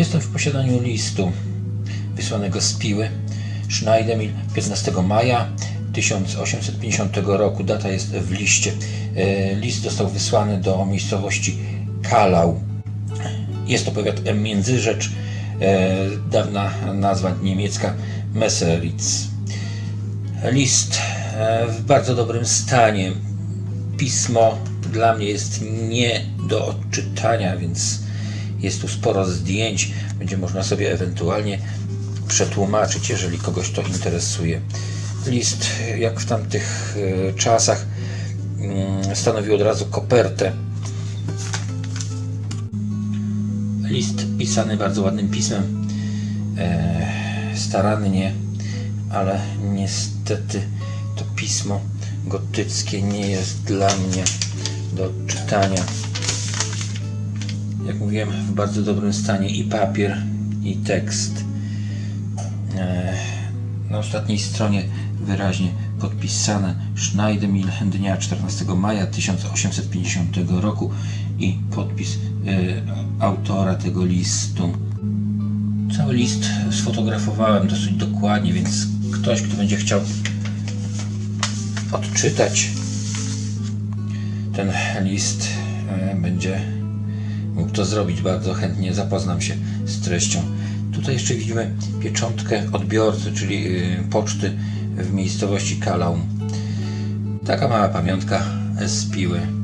Jestem w posiadaniu listu wysłanego z Piły. Schneidemil 15 maja 1850 roku. Data jest w liście. E, List został wysłany do miejscowości Kalau. Jest to powiat Międzyrzecz. E, Dawna nazwa niemiecka Messeritz. List e, w bardzo dobrym stanie. Pismo dla mnie jest nie do odczytania, więc jest tu sporo zdjęć. Będzie można sobie ewentualnie przetłumaczyć, jeżeli kogoś to interesuje. List, jak w tamtych e, czasach, mm, stanowił od razu kopertę. List pisany bardzo ładnym pismem, e, starannie, ale niestety to pismo gotyckie nie jest dla mnie do odczytania. Jak mówiłem, w bardzo dobrym stanie i papier, i tekst. E, Na ostatniej stronie wyraźnie podpisane Schneidemil dnia 14 maja 1850 roku i podpis e, autora tego listu. Cały list sfotografowałem dosyć dokładnie, więc ktoś, kto będzie chciał odczytać ten list, e, będzie mógł to zrobić. Bardzo chętnie zapoznam się z treścią. Tutaj jeszcze widzimy pieczątkę odbiorcy, czyli y, poczty w miejscowości Kalau. Taka mała pamiątka z piły.